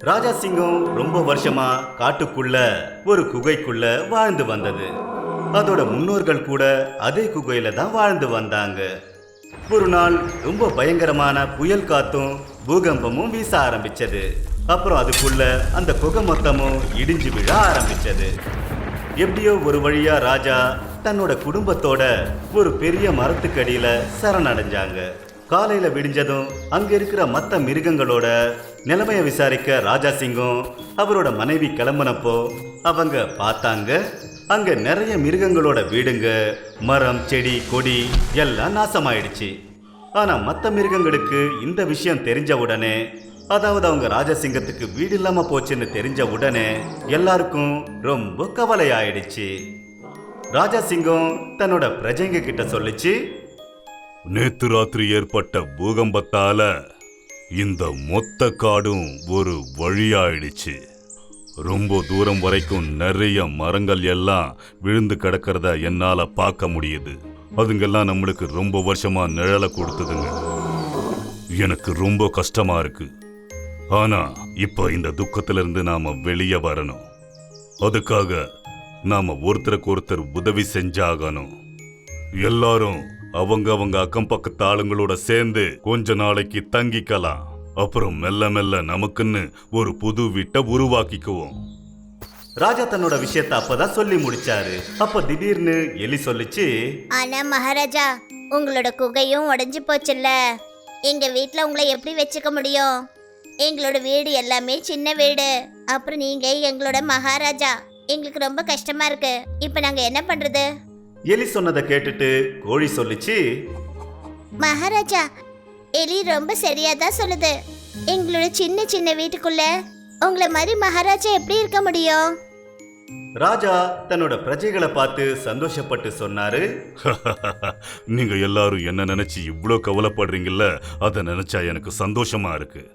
ராஜா சிங்கம் ரொம்ப வருஷமா காட்டுக்குள்ள ஒரு குகைக்குள்ள வாழ்ந்து வந்தது. அதோட முன்னோர்கள் கூட அதே குகையில தான் வாழ்ந்து வந்தாங்க. ஒரு நாள் ரொம்ப பயங்கரமான புயல் காத்தும் பூகம்பமும் வீச ஆரம்பிச்சது. அப்புறம் அதுக்குள்ள அந்த குகை மொத்தமும் இடிஞ்சு விழ ஆரம்பிச்சது. எப்படியோ ஒரு வழியா ராஜா தன்னோட குடும்பத்தோட ஒரு பெரிய மரத்துக்கடியில சரணடைஞ்சாங்க. காலையில விடிஞ்சதும் அங்க இருக்கிற மத்த மிருகங்களோட நிலைமைய விசாரிக்க ராஜா சிங்கம் அவரோட மனைவி கிளம்புனப்போ அவங்க பார்த்தாங்க அங்க நிறைய மிருகங்களோட வீடுங்க மரம் செடி கொடி எல்லாம் நாசமாயிடுச்சு. ஆனா மத்த மிருகங்களுக்கு இந்த விஷயம் தெரிஞ்ச உடனே அதாவது அவங்க ராஜசிங்கத்துக்கு வீடு இல்லாம போச்சுன்னு தெரிஞ்ச உடனே எல்லாருக்கும் ரொம்ப கவலை ஆயிடுச்சு ராஜாசிங்கம் தன்னோட பிரஜைங்க கிட்ட சொல்லிச்சு நேத்து ராத்திரி ஏற்பட்ட பூகம்பத்தால இந்த மொத்த காடும் ஒரு வழியாயிடுச்சு. ரொம்ப தூரம் வரைக்கும் நிறைய மரங்கள் எல்லாம் விழுந்து கிடக்கிறத என்னால பார்க்க முடியுது. அதுங்கெல்லாம் நம்மளுக்கு ரொம்ப வருஷமா நிழலை கொடுத்ததுங்க. எனக்கு ரொம்ப கஷ்டமா இருக்கு. ஆனா இப்ப இந்த துக்கத்திலிருந்து நாம வெளியே வரணும். அதுக்காக நாம ஒருத்தருக்கு ஒருத்தர் உதவி செஞ்சாகணும். எல்லாரும் அவங்க அவங்க அக்கம் பக்கத்து ஆளுங்களோட சேர்ந்து கொஞ்ச நாளைக்கு தங்கிக்கலாம். அப்புறம் மெல்ல மெல்ல நமக்குன்னு ஒரு புது வீட்டை உருவாக்கிக்குவோம். ராஜா தன்னோட விஷயத்த அப்பதான் சொல்லி முடிச்சாரு. அப்ப திடீர்னு எலி சொல்லிச்சு ஆனா மகாராஜா உங்களோட குகையும் உடைஞ்சு போச்சுல்ல. எங்க வீட்ல உங்களை எப்படி வச்சுக்க முடியும்? எங்களோட வீடு எல்லாமே சின்ன வீடு. அப்புறம் நீங்க எங்களோட மகாராஜா. எங்களுக்கு ரொம்ப கஷ்டமா இருக்கு. இப்போ நாங்க என்ன பண்றது? எலி சொன்னதை கேட்டுட்டு கோழி சொல்லிச்சு. மகாராஜா எலி ரொம்ப சரியா தான் சொல்லுது. எங்களோட சின்ன சின்ன வீட்டுக்குள்ள உங்களை மாதிரி மகாராஜா எப்படி இருக்க முடியும்? ராஜா தன்னோட பிரஜைகளை பார்த்து சந்தோஷப்பட்டு சொன்னாரு. நீங்க எல்லாரும் என்ன நினைச்சு இவ்ளோ கவலைப்படுறீங்கல்ல? அதை நினைச்சா எனக்கு சந்தோஷமா இருக்கு.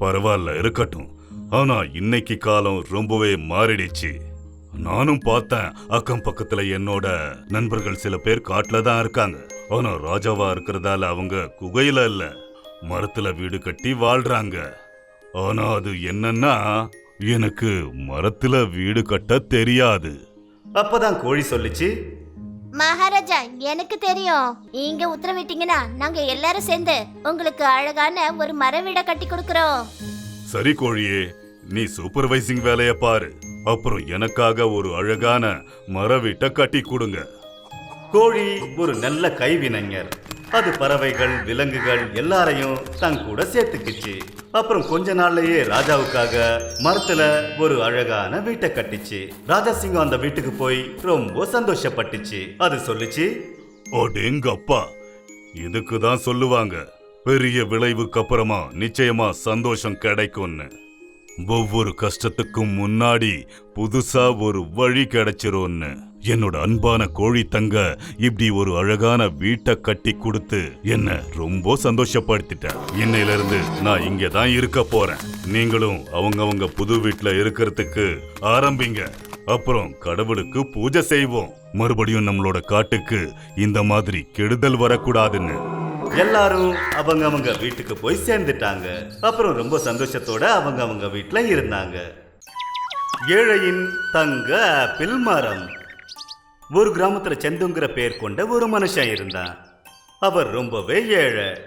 பரவாயில்ல இருக்கட்டும். ஆனா இன்னைக்கு காலம் ரொம்பவே மாறிடுச்சு. நானும் பார்த்தேன். அக்கம் பக்கத்துல என்னோட நண்பர்கள் சில பேர் காட்டுல தான் இருக்காங்க. ஆனா ராஜாவா இருக்கிறதால அவங்க குகையில இல்ல. மரத்துல வீடு கட்டி வாழ்றாங்க. ஆனா அது என்னன்னா எனக்கு மரத்துல வீடு கட்ட தெரியாது. அப்பதான் கோழி சொல்லிச்சு. மகாராஜா எனக்கு தெரியும். நீங்க உத்தரவிட்டீங்கன்னா நாங்க எல்லாரும் சேர்ந்து உங்களுக்கு அழகான ஒரு மர வீட கட்டி கொடுக்கறோம். சரி கோழியே நீ சூப்பர்வைசிங் வேலைய பாரு. அப்புறம் எனக்காக ஒரு அழகான மரவீட்டை கட்டி கொடுங்க. கோழி ஒரு நல்ல கைவினைஞர். அது பறவைகள் விலங்குகள் எல்லாரையும் தன் கூட சேர்த்துக்கிச்சு. அப்புறம் கொஞ்ச நாள்லயே ராஜாவுக்காக மரத்துல ஒரு அழகான வீட்டை கட்டிச்சு. ராஜா சிங்கம் அந்த வீட்டுக்கு போய் ரொம்ப சந்தோஷப்பட்டுச்சு. அது சொல்லுச்சு? அடேங்கப்பா இதுக்கு தான் சொல்லுவாங்க. பெரிய விளைவுக்கு அப்புறமா நிச்சயமா சந்தோஷம் கிடைக்கும்னு. ஒவ்வொரு கஷ்டத்துக்கும் முன்னாடி புதுசா ஒரு வழி கிடைச்சிரும்னு. என்னோட அன்பான கோழி தங்க இப்படி ஒரு அழகான வீட்டை கட்டி கொடுத்து என்ன ரொம்ப சந்தோஷப்படுத்திட்டேன் இன்னையில இருந்து நான் இங்க தான் இருக்க போறேன். நீங்களும் அவங்கவங்க புது வீட்டுல இருக்கிறதுக்கு ஆரம்பிங்க. அப்புறம் கடவுளுக்கு பூஜை செய்வோம். மறுபடியும் நம்மளோட காட்டுக்கு இந்த மாதிரி கெடுதல் வரக்கூடாதுன்னு. எல்லாரும் அவங்க அவங்க வீட்டுக்கு போய் சேர்ந்துட்டாங்க. அப்புறம் ரொம்ப சந்தோஷத்தோட அவங்க அவங்க வீட்டுல இருந்தாங்க. ஏழையின் தங்க ஆப்பிள் மரம். ஒரு கிராமத்துல செந்துங்கிற பேர் கொண்ட ஒரு மனுஷன் இருந்தான். அவர் ரொம்பவே ஏழை.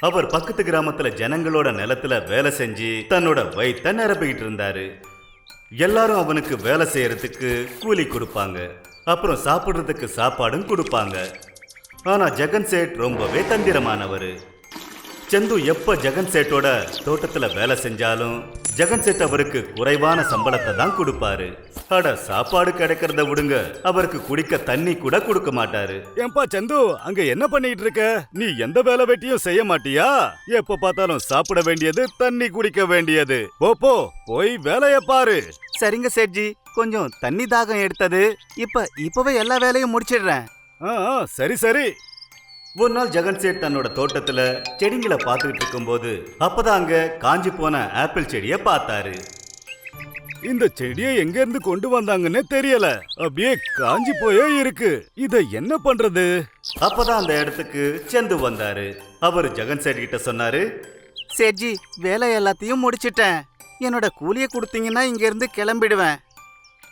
அவர் பக்கத்து கிராமத்துல ஜனங்களோட நிலத்துல வேலை செஞ்சு தன்னோட வயித்தை நிரப்பிக்கிட்டு இருந்தாரு. எல்லாரும் அவனுக்கு வேலை செய்யறதுக்கு கூலி கொடுப்பாங்க. அப்புறம் சாப்பிடுறதுக்கு சாப்பாடும் கொடுப்பாங்க. ஆனா ஜெகன் சேட் ரொம்பவே தந்திரமானவர். செந்து எப்ப ஜெகன் சேட்டோட தோட்டத்துல வேலை செஞ்சாலும் ஜெகன் சேட் அவருக்கு குறைவான சம்பளத்தை தான் கொடுப்பாரு. அட சாப்பாடு கிடைக்கிறத விடுங்க. அவருக்கு குடிக்க தண்ணி கூட கொடுக்க மாட்டாரு. ஏன்பா சந்து அங்க என்ன பண்ணிட்டு இருக்க? நீ எந்த வேலை வெட்டியும் செய்ய மாட்டியா? எப்ப பார்த்தாலும் சாப்பிட வேண்டியது தண்ணி குடிக்க வேண்டியது. போ போ போய் வேலைய பாரு. சரிங்க சேட்ஜி கொஞ்சம் தண்ணி தாகம் எடுத்தது இப்ப இப்பவே எல்லா வேலையும் முடிச்சிடுறேன். சரி சரி. ஒரு நாள் ஜெகன் சேட் தன்னோட தோட்டத்துல செடிங்களை பார்த்துக்கிட்டு இருக்கும்போது அப்பதான் அங்க காஞ்சி போன ஆப்பிள் செடியை பார்த்தாரு. இந்த செடியை எங்க இருந்து கொண்டு வந்தாங்கன்னு தெரியல. அப்படியே காஞ்சி போயே இருக்கு. இத என்ன பண்றது? அப்பதான் அந்த இடத்துக்கு செந்து வந்தாரு. அவர் ஜெகன் சேட் கிட்ட சொன்னாரு சேட்ஜி வேலை எல்லாத்தையும் முடிச்சிட்டேன். என்னோட கூலியை கொடுத்தீங்கன்னா இங்க இருந்து கிளம்பிடுவேன்.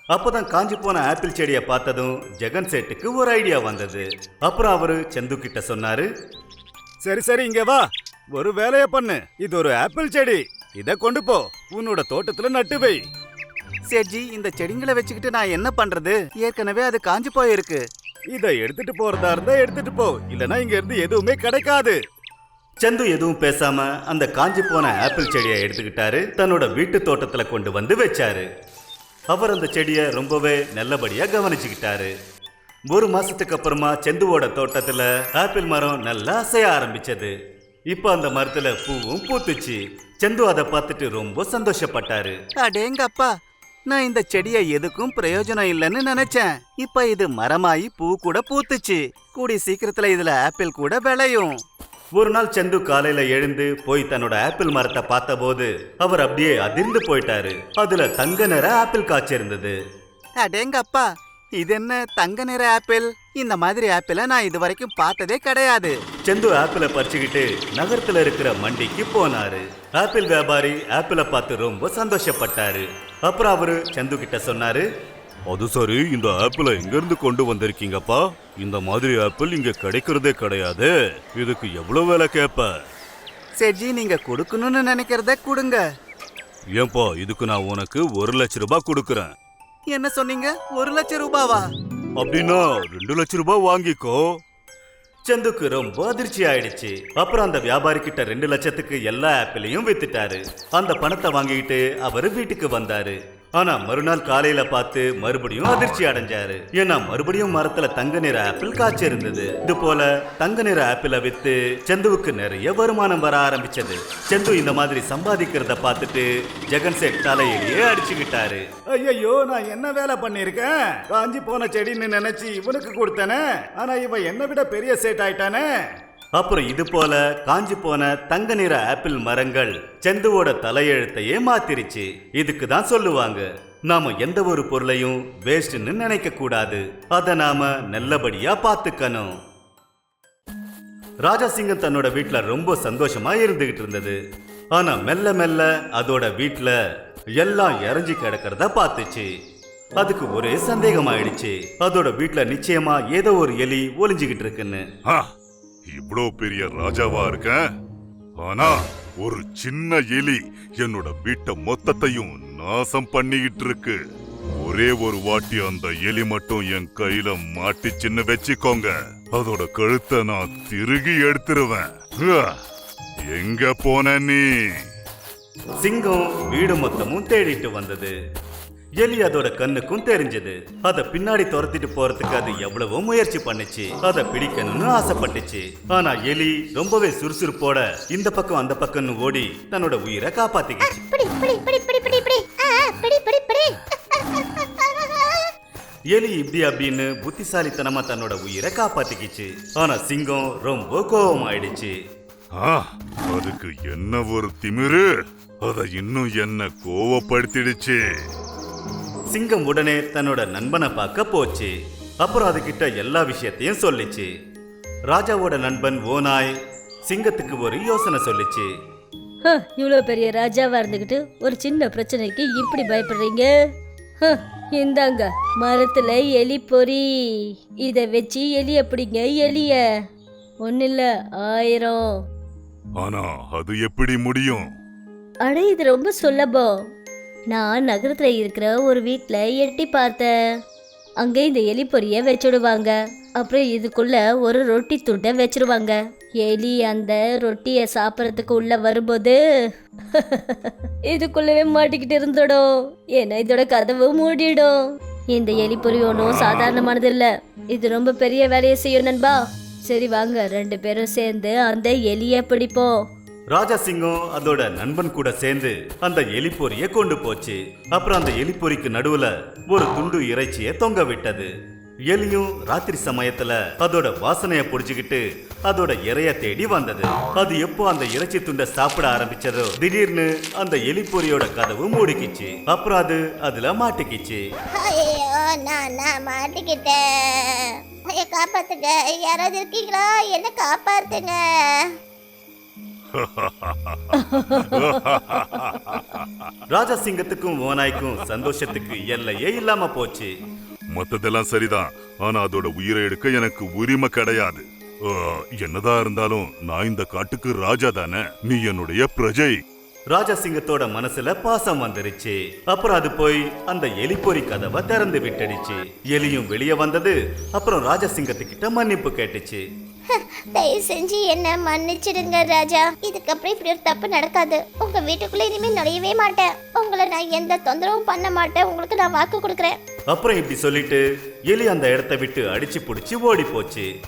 அப்போதான் காஞ்சி போன ஆப்பிள் செடியை பார்த்ததும் ஜெகன் சேட்டுக்கு ஒரு ஐடியா வந்தது. அப்புறம் அவரு சந்து கிட்ட சொன்னாரு சரி சரி இங்க வா. ஒரு வேலைய பண்ணு. இது ஒரு ஆப்பிள் செடி. இத கொண்டு போ. உன்னோட தோட்டத்துல நட்டு வை. சேட்ஜி இந்த செடிங்களை வச்சுக்கிட்டு நான் என்ன பண்றது? ஏற்கனவே அது காஞ்சு போயிருக்கு. இத எடுத்துட்டு போறதா இருந்தா எடுத்துட்டு போ. இல்லனா இங்க இருந்து எதுவுமே கிடைக்காது. சந்து எதுவும் பேசாம அந்த காஞ்சி போன ஆப்பிள் செடியை எடுத்துக்கிட்டாரு. தன்னோட வீட்டு தோட்டத்துல கொண்டு வந்து வச்சாரு. அவர் அந்த செடியை ரொம்பவே நல்லபடியாக கவனிச்சுக்கிட்டாரு. ஒரு மாசத்துக்கு அப்புறமா செந்துவோட தோட்டத்துல ஆப்பிள் மரம் நல்லா அசைய ஆரம்பிச்சது. இப்போ அந்த மரத்துல பூவும் பூத்துச்சு. செந்து அதை பார்த்துட்டு ரொம்ப சந்தோஷப்பட்டாரு. அடேங்கப்பா நான் இந்த செடியை எதுக்கும் பிரயோஜனம் இல்லைன்னு நினைச்சேன். இப்ப இது மரமாயி பூ கூட பூத்துச்சு. கூடி சீக்கிரத்துல இதுல ஆப்பிள் கூட விளையும். ஒரு நாள் சந்து காலையில எழுந்து போய் தன்னோட ஆப்பிள் மரத்தை பார்த்தபோது அவர் அப்படியே அதிர்ந்து போயிட்டாரு. அதுல தங்க நிற ஆப்பிள் காய்ச்சிருந்தது அடேங்கப்பா இது என்ன தங்க நிற ஆப்பிள்? இந்த மாதிரி ஆப்பிளை நான் இது வரைக்கும் பார்த்ததே கிடையாது. செந்து ஆப்பிளை பறிச்சுக்கிட்டு நகரத்துல இருக்கிற மண்டிக்கு போனாரு. ஆப்பிள் வியாபாரி ஆப்பிளை பார்த்து ரொம்ப சந்தோஷப்பட்டாரு. அப்புறம் அவரு சந்து கிட்ட சொன்னாரு அது சரி இந்த ஆப்பிளை எங்க இருந்து கொண்டு வந்திருக்கீங்கப்பா? இந்த மாதிரி ஆப்பிள் இங்க கிடைக்கிறதே கிடையாது. இதுக்கு எவ்வளவு வேலை கேப்ப செட்ஜி நீங்க கொடுக்கணும்னு நினைக்கிறத கொடுங்க. ஏன்பா இதுக்கு நான் உனக்கு ஒரு லட்ச ரூபாய் கொடுக்கறேன். என்ன சொன்னீங்க? ஒரு லட்சம் ரூபாவா? அப்படின்னா ரெண்டு லட்ச ரூபாய் வாங்கிக்கோ. செந்துக்கு ரொம்ப அதிர்ச்சி ஆயிடுச்சு. அப்புறம் அந்த வியாபாரி கிட்ட ரெண்டு லட்சத்துக்கு எல்லா ஆப்பிளையும் வித்துட்டாரு. அந்த பணத்தை வாங்கிக்கிட்டு அவரு வீட்டுக்கு வந்தாரு. ஆனா மறுநாள் காலையில பார்த்து மறுபடியும் அதிர்ச்சி அடைஞ்சாரு. ஏன்னா மறுபடியும் மரத்துல தங்க நிற ஆப்பிள் காய்ச்சி இருந்தது. இது போல தங்க நிற ஆப்பிளை வித்து செந்துவுக்கு நிறைய வருமானம் வர ஆரம்பிச்சது. செந்து இந்த மாதிரி சம்பாதிக்கிறத பார்த்துட்டு ஜெகன் சேட் தலையிலேயே அடிச்சுக்கிட்டாரு. ஐயோ நான் என்ன வேலை பண்ணிருக்கேன் காஞ்சி போன செடின்னு நினைச்சு இவனுக்கு கொடுத்தனே? ஆனா இவன் என்ன விட பெரிய சேட் ஆயிட்டானே? அப்புறம் இது போல காஞ்சி போன தங்க நிற ஆப்பிள் மரங்கள் செந்துவோட தலையெழுத்தையே மாத்திருச்சு. இதுக்கு தான் சொல்லுவாங்க. நாம எந்த ஒரு பொருளையும் வேஸ்ட்னு நினைக்க கூடாது. அதை நாம நல்லபடியா பார்த்துக்கணும் ராஜாசிங்கம் தன்னோட வீட்டுல ரொம்ப சந்தோஷமா இருந்துகிட்டு இருந்தது. ஆனா மெல்ல மெல்ல அதோட வீட்டுல எல்லாம் இறஞ்சி கிடக்கிறத பார்த்துச்சு அதுக்கு ஒரே சந்தேகம் ஆயிடுச்சு அதோட வீட்டுல நிச்சயமா ஏதோ ஒரு எலி ஒளிஞ்சுகிட்டு இருக்குன்னு. இவ்வளோ பெரிய ராஜாவா இருக்கேன்? ஆனா ஒரு சின்ன எலி என்னோட வீட்டை மொத்தத்தையும் நாசம் பண்ணிக்கிட்டு இருக்கு ஒரே ஒரு வாட்டி அந்த எலி மட்டும் என் கையில மாட்டிச்சின்னு வச்சுக்கோங்க. அதோட கழுத்தை நான் திருகி எடுத்துருவேன். எங்க போன நீ? சிங்கம் வீடு மொத்தமும் தேடிட்டு வந்தது. எலி அதோட கண்ணுக்கும் தெரிஞ்சது. அத பின்னாடி துரத்திட்டு போறதுக்கு அது எவ்வளவோ முயற்சி பண்ணுச்சு. அத பிடிக்கணும்னு ஆசைப்பட்டுச்சு. ஆனா எலி ரொம்பவே சுறுசுறுப்போட இந்த பக்கம் அந்த பக்கம்னு ஓடி தன்னோட உயிரை காப்பாத்திக்கிச்சு. பிடி பிடி பிடி பிடி பிடி பிடி. ஆ, பிடி பிடி பிடி. எலி இப்படி அப்படின்னு புத்திசாலித்தனமா தன்னோட உயிரை காப்பாத்திக்கிச்சு. ஆனா சிங்கம் ரொம்ப கோபமாயிடுச்சு ஆ, அதுக்கு என்ன ஒரு திமிரு? அத இன்னும் என்ன கோவப்படுத்திடுச்சு? சிங்கம் உடனே தன்னோட நண்பனை பார்க்க போச்சு. அப்புறம் அதுகிட்ட எல்லா விஷயத்தையும் சொல்லிச்சு. ராஜாவோட நண்பன் ஓநாய் சிங்கத்துக்கு ஒரு யோசனை சொல்லிச்சு. ஹ, இவ்வளோ பெரிய ராஜாவா இருந்துக்கிட்டு ஒரு சின்ன பிரச்சனைக்கு இப்படி பயப்படுறீங்க? ஹ, இந்தாங்க மரத்துல எலி பொறி. இத வச்சு எலி எப்படிங்க எலிய? ஒன்னும் இல்ல ஆயிரம். ஆனா அது எப்படி முடியும்? அட இது ரொம்ப சுலபம். நான் நகரத்தில் இருக்கிற ஒரு வீட்டில் எட்டி பார்த்தேன். அங்கே இந்த எலி பொரிய வச்சுடுவாங்க. அப்புறம் இதுக்குள்ள ஒரு ரொட்டி துண்டை வச்சிருவாங்க எலி அந்த ரொட்டியை சாப்பிட்றதுக்கு உள்ள வரும்போது இதுக்குள்ளவே மாட்டிக்கிட்டு இருந்துடும். ஏன்னா இதோட கதவு மூடிடும். இந்த எலி பொறி ஒன்றும் சாதாரணமானது இல்லை. இது ரொம்ப பெரிய வேலையை செய்யும் நண்பா. சரி வாங்க ரெண்டு பேரும் சேர்ந்து அந்த எலியை பிடிப்போம். ராஜா சிங்கம் அதோட நண்பன் கூட சேர்ந்து அந்த எலிப்பொறிய கொண்டு போச்சு. அப்புறம் அந்த எலிப்பொறிக்கு நடுவுல ஒரு துண்டு இறைச்சியை தொங்க விட்டது. எலியும் ராத்திரி சமயத்துல அதோட வாசனைய புடிச்சுக்கிட்டு அதோட இறைய தேடி வந்தது. அது எப்போ அந்த இறைச்சி துண்டை சாப்பிட ஆரம்பிச்சதோ திடீர்னு அந்த எலிப்பொறியோட கதவு மூடிக்கிச்சு. அப்புறம் அது அதுல மாட்டிக்கிச்சு. மாட்டிக்கிட்டேன். காப்பாத்துங்க. யாராவது இருக்கீங்களா? என்ன காப்பாத்துங்க? ராஜா சிங்கத்துக்கும் ஓநாய்க்கும் சந்தோஷத்துக்கு எல்லையே இல்லாம போச்சு. மத்ததெல்லாம் சரிதான். ஆனா அதோட உயிரை எடுக்க எனக்கு உரிமை கிடையாது. என்னதான் இருந்தாலும் நான் இந்த காட்டுக்கு ராஜா தானே? நீ என்னுடைய பிரஜை. ராஜா சிங்கத்தோட மனசுல பாசம் வந்துருச்சு. அப்புறம் அது போய் அந்த எலிப்பொறி கதவை திறந்து விட்டுடுச்சு. எலியும் வெளியே வந்தது. அப்புறம் ராஜா சிங்கத்துக்கிட்ட மன்னிப்பு கேட்டுச்சு. தயவு செஞ்சு என்ன மன்னிச்சிடுங்க ராஜா. இதுக்கப்புறம் இப்படி ஒரு தப்பு நடக்காது. உங்க வீட்டுக்குள்ள இனிமே நுழையவே மாட்டேன். உங்களை நான் எந்த தொந்தரவும் பண்ண மாட்டேன். உங்களுக்கு நான் வாக்கு கொடுக்குறேன். அப்புறம் இப்படி சொல்லிட்டு எலி அந்த இடத்த விட்டு அடிச்சு புடிச்சு ஓடி போச்சு.